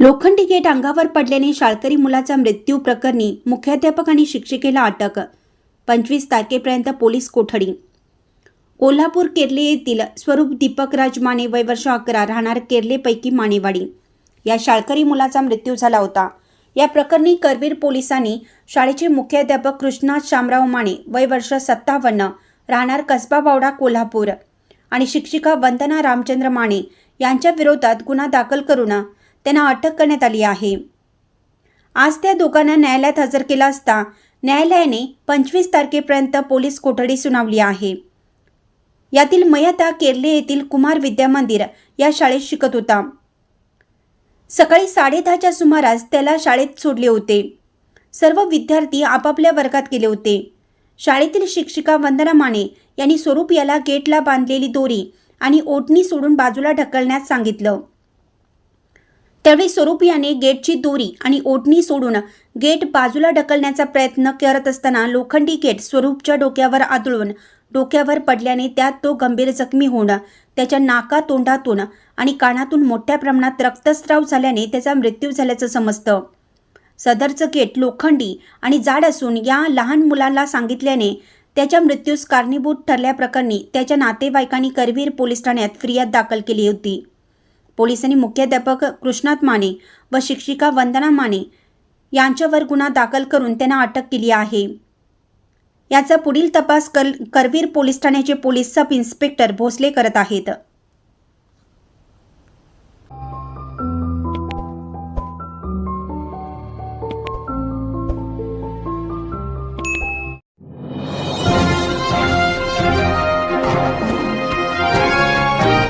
लोखंडी गेट अंगावर पडल्याने शाळकरी मुलाचा मृत्यू प्रकरणी मुख्याध्यापक आणि शिक्षिकेला अटक. पंचवीस तारखेपर्यंत पोलीस कोठडी. कोल्हापूर केरले येथील स्वरूप दीपक राज माने वय वर्ष अकरा राहणार केरलेपैकी मानेवाडी. या शाळकरी मुलाचा मृत्यू झाला होता. या प्रकरणी करवीर पोलिसांनी शाळेचे मुख्याध्यापक कृष्णा शामराव माने वय वर्ष सत्तावन्न राहणार कसबा बावडा कोल्हापूर आणि शिक्षिका वंदना रामचंद्र माने यांच्या विरोधात गुन्हा दाखल करून त्यांना अटक करण्यात आली आहे. आज त्या दोघांना न्यायालयात हजर केला असता न्यायालयाने पंचवीस तारखेपर्यंत पोलीस कोठडी सुनावली आहे. यातील मयता केरले येथील कुमार विद्या मंदिर या शाळेत शिकत होता. सकाळी साडेदहाच्या सुमारास त्याला शाळेत सोडले होते. सर्व विद्यार्थी आपापल्या वर्गात गेले होते. शाळेतील शिक्षिका वंदना माने यांनी स्वरूप याला गेटला बांधलेली दोरी आणि ओटणी सोडून बाजूला ढकलण्यास सांगितलं. त्यावेळी स्वरूप याने गेटची दोरी आणि ओढणी सोडून गेट बाजूला ढकलण्याचा प्रयत्न करत असताना लोखंडी गेट स्वरूपच्या डोक्यावर आदळून डोक्यावर पडल्याने त्यात तो गंभीर जखमी होऊन त्याच्या नाका तोंडातून आणि कानातून मोठ्या प्रमाणात रक्तस्राव झाल्याने त्याचा मृत्यू झाल्याचं समजतं. सदरचं गेट लोखंडी आणि जाड असून या लहान मुलाला सांगितल्याने त्याच्या मृत्यूस कारणीभूत ठरल्याप्रकरणी त्याच्या नातेवाईकांनी करवीर पोलीस ठाण्यात फिर्याद दाखल केली होती. पोलिसांनी मुख्याध्यापक कृष्णात माने व शिक्षिका वंदना माने यांच्यावर गुन्हा दाखल करून त्यांना अटक केली आहे. याचा पुढील तपास कर करवीर पोलीस ठाण्याचे पोलीस सब इन्स्पेक्टर भोसले करत आहेत.